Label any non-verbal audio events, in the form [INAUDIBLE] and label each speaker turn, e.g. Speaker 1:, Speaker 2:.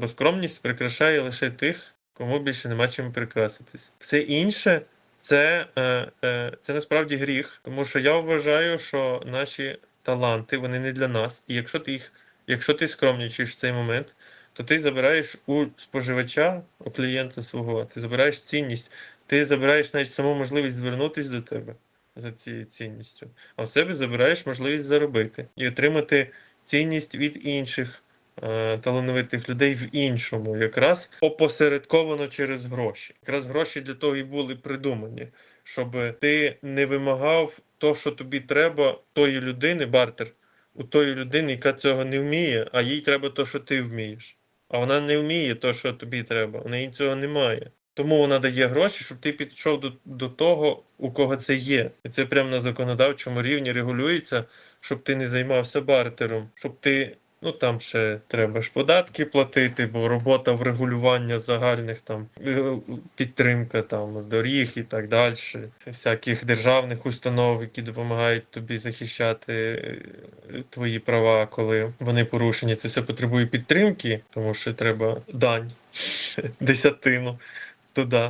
Speaker 1: Бо скромність прикрашає лише тих, кому більше нема чим прикраситись. Все інше це, е, е, це насправді гріх, тому що я вважаю, що наші таланти вони не для нас. І якщо ти їх, якщо ти скромнічиш в цей момент, то ти забираєш у споживача, у клієнта свого, ти забираєш цінність, ти забираєш навіть саму можливість звернутися до тебе за цією цінністю, а в себе забираєш можливість заробити і отримати цінність від інших талановитих людей в іншому, якраз опосередковано через гроші. Якраз гроші для того і були придумані, щоб ти не вимагав то, що тобі треба, тої людини, бартер, у тої людини, яка цього не вміє, а їй треба то, що ти вмієш. А вона не вміє то, що тобі треба, у неї цього немає. Тому вона дає гроші, щоб ти підійшов до, до того, у кого це є. І це прямо на законодавчому рівні регулюється, щоб ти не займався бартером, щоб ти. Ну там ще треба ж податки платити, бо робота в регулювання загальних там е, підтримка там доріг і так далі, всяких державних установ, які допомагають тобі захищати е, твої права, коли вони порушені. Це все потребує підтримки, тому що треба дань, [LAUGHS] десятину туди.